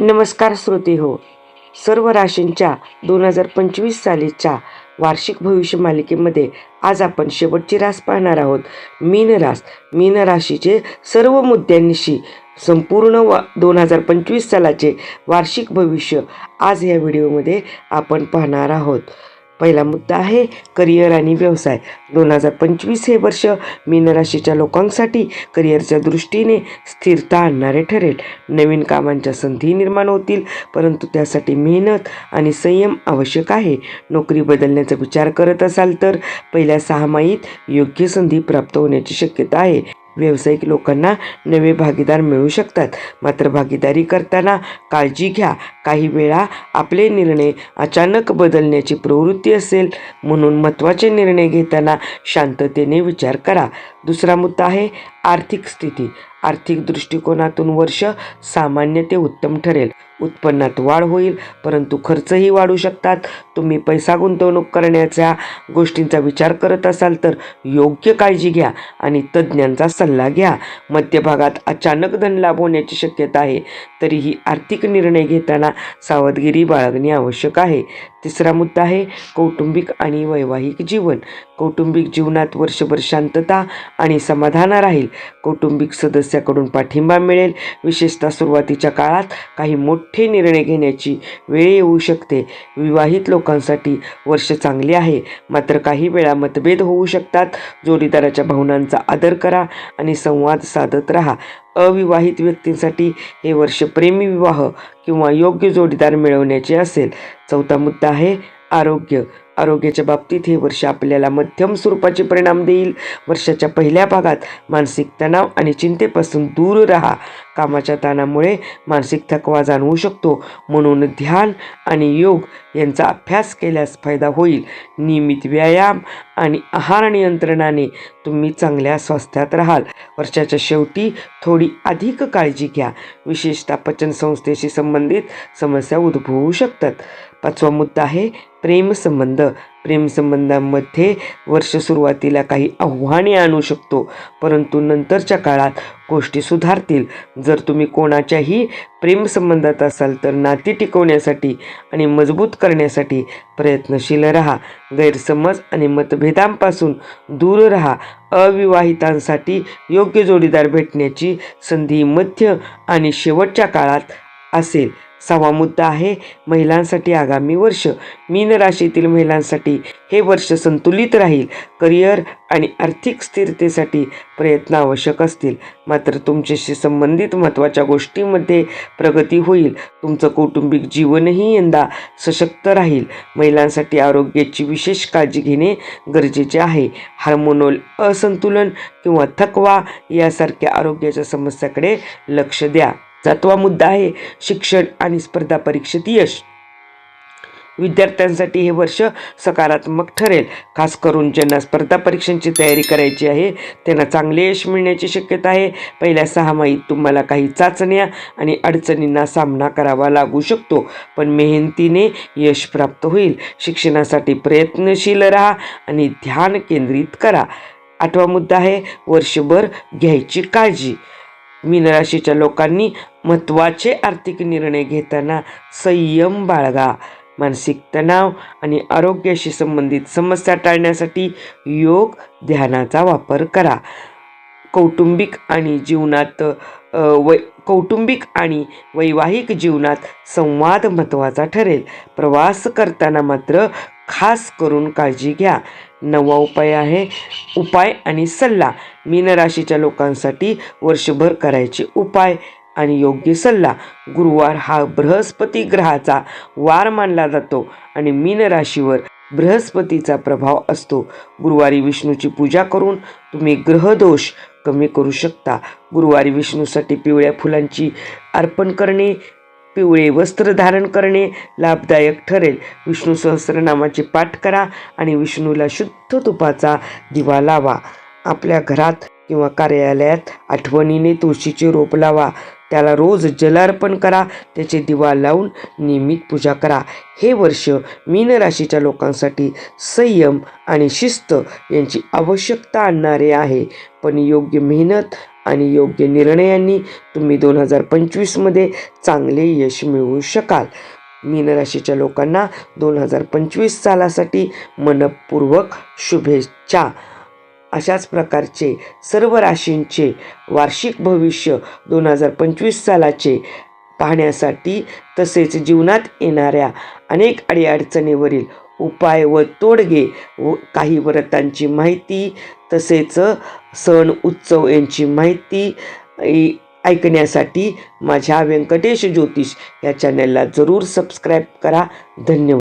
नमस्कार श्रोते हो. सर्व राशींच्या दोन हजार पंचवीस सालीच्या वार्षिक भविष्य मालिकेमध्ये आज आपण शेवटची रास पाहणार आहोत. मीन रास. मीन राशीचे सर्व मुद्द्यांशी संपूर्ण वा दोन हजार पंचवीस सालाचे वार्षिक भविष्य आज या व्हिडिओमध्ये आपण पाहणार आहोत. पहिला मुद्दा आहे करिअर आणि व्यवसाय. दोन हजार पंचवीस हे वर्ष मीनराशीच्या लोकांसाठी करिअरच्या दृष्टीने स्थिरता आणणारे ठरेल. नवीन कामांच्या संधी निर्माण होतील परंतु त्यासाठी मेहनत आणि संयम आवश्यक आहे. नोकरी बदलण्याचा विचार करत असाल तर पहिल्या सहामाहीत योग्य संधी प्राप्त होण्याची शक्यता आहे. व्यावसायिक लोकांना नवे भागीदार मिळू शकतात. मात्र भागीदारी करताना काळजी घ्या. काही वेळा आपले निर्णय अचानक बदलण्याची प्रवृत्ती असेल. म्हणून महत्त्वाचे निर्णय घेताना शांततेने विचार करा. दुसरा मुद्दा आहे आर्थिक स्थिती. आर्थिक दृष्टिकोनातून वर्ष सामान्य ते उत्तम ठरेल. उत्पन्नात वाढ होईल परंतु खर्चही वाढू शकतात. तुम्ही पैसा गुंतवणूक करण्याच्या गोष्टींचा विचार करत असाल तर योग्य काळजी घ्या आणि तज्ज्ञांचा सल्ला घ्या. मध्यभागात अचानक धनलाभ होण्याची शक्यता आहे तरीही आर्थिक निर्णय घेताना सावधगिरी बाळगणे आवश्यक आहे. तिसरा मुद्दा आहे कौटुंबिक आणि वैवाहिक जीवन. कौटुंबिक जीवनात वर्षभर शांतता आणि समाधान राहील. कौटुंबिक सदस्याकडून पाठिंबा मिळेल. विशेषतः सुरुवातीच्या काळात काही मोठे निर्णय घेण्याची वेळ येऊ शकते. विवाहित लोकांसाठी वर्ष चांगले आहे. मात्र काही वेळा मतभेद होऊ शकतात. जोडीदाराच्या भावनांचा आदर करा आणि संवाद साधत राहा. अविवाहित व्यक्तींसाठी हे वर्ष प्रेमी विवाह किंवा योग्य जोडीदार मिळवण्याचे असेल. चौथा मुद्दा आहे आरोग्य. आरोग्याच्या बाबतीत हे वर्ष आपल्याला मध्यम स्वरूपाचे परिणाम देईल. वर्षाच्या पहिल्या भागात मानसिक तणाव आणि चिंतेपासून दूर राहा. कामाच्या ताणामुळे मानसिक थकवा जाणवू शकतो. म्हणून ध्यान आणि योग यांचा अभ्यास केल्यास फायदा होईल. नियमित व्यायाम आणि आहार नियंत्रणाने तुम्ही चांगल्या स्वास्थ्यात राहाल. वर्षाच्या शेवटी थोडी अधिक काळजी घ्या. विशेषतः पचनसंस्थेशी संबंधित समस्या उद्भवू शकतात. पाचवा मुद्दा आहे प्रेमसंबंध प्रेमसंबंधांमध्ये वर्ष सुरुवातीला काही आव्हाने आणू शकतो परंतु नंतरच्या काळात गोष्टी सुधारतील. जर तुम्ही कोणाच्याही प्रेमसंबंधात असाल तर नाती टिकवण्यासाठी आणि मजबूत करण्यासाठी प्रयत्नशील राहा. गैरसमज आणि मतभेदांपासून दूर राहा. अविवाहितांसाठी योग्य जोडीदार भेटण्याची संधी मध्य आणि शेवटच्या काळात असेल. सहावा मुद्दा आहे महिलांसाठी आगामी वर्ष. मीन राशीतील महिलांसाठी हे वर्ष संतुलित राहील. करिअर आणि आर्थिक स्थिरतेसाठी प्रयत्न आवश्यक असतील. मात्र तुमच्याशी संबंधित महत्त्वाच्या गोष्टींमध्ये प्रगती होईल. तुमचं कौटुंबिक जीवनही यंदा सशक्त राहील. महिलांसाठी आरोग्याची विशेष काळजी घेणे गरजेचे आहे. हार्मोनल असंतुलन किंवा थकवा यासारख्या आरोग्याच्या समस्याकडे लक्ष द्या. सातवा मुद्दा आहे. शिक्षण आणि स्पर्धा परीक्षेत यश. विद्यार्थ्यांसाठी हे वर्ष सकारात्मक ठरेल. खास करून ज्यांना स्पर्धा परीक्षांची तयारी करायची आहे त्यांना चांगले यश मिळण्याची शक्यता आहे. पहिल्या सहामाहीत तुम्हाला काही चाचण्या आणि अडचणींना सामना करावा लागू शकतो पण मेहनतीने यश प्राप्त होईल. शिक्षणासाठी प्रयत्नशील राहा आणि ध्यान केंद्रित करा. आठवा मुद्दा आहे वर्षभर घ्यायची काळजी. मीनराशीच्या लोकांनी महत्त्वाचे आर्थिक निर्णय घेताना संयम बाळगा. मानसिक तणाव आणि आरोग्याशी संबंधित समस्या टाळण्यासाठी योग ध्यानाचा वापर करा. कौटुंबिक आणि जीवनात वै कौटुंबिक आणि वैवाहिक जीवनात संवाद महत्त्वाचा ठरेल. प्रवास करताना मात्र खास करून काळजी घ्या. नवा उपाय आहे. उपाय आणि सल्ला. मीन राशीच्या लोकांसाठी वर्षभर करायचे उपाय आणि योग्य सल्ला. गुरुवार हा बृहस्पती ग्रहाचा वार मानला जातो आणि मीन राशीवर बृहस्पतीचा प्रभाव असतो. गुरुवारी विष्णूची पूजा करून तुम्ही ग्रहदोष कमी करू शकता. गुरुवारी विष्णूसाठी पिवळ्या फुलांची अर्पण करणे पिवळे वस्त्र धारण करणे लाभदायक ठरेल. विष्णू सहस्रनामाचे पाठ करा आणि विष्णूला शुद्ध तुपाचा दिवा लावा. आपल्या घरात किंवा कार्यालयात आठवणीने तुळशीचे रोप लावा. त्याला रोज जलार्पण करा. त्याचे दिवा लावून नियमित पूजा करा. हे वर्ष मीन राशीच्या लोकांसाठी संयम आणि शिस्त यांची आवश्यकता आणणारे आहे. पण योग्य मेहनत आणि योग्य निर्णयांनी तुम्ही दोन हजार पंचवीसमध्ये चांगले यश मिळवू शकाल. मीनराशीच्या लोकांना दोन हजार पंचवीस सालासाठी मनपूर्वक शुभेच्छा. अशाच प्रकारचे सर्व राशींचे वार्षिक भविष्य दोन हजार पंचवीस सालाचे पाहण्यासाठी तसेच जीवनात येणाऱ्या अनेक अडीअडचणीवरील उपाय व तोडगे व काही व्रतांची माहिती तसेच सण उत्सव यांची माहिती ऐकण्यासाठी माझ्या व्यंकटेश ज्योतिष या चॅनलला जरूर सबस्क्राईब करा. धन्यवाद.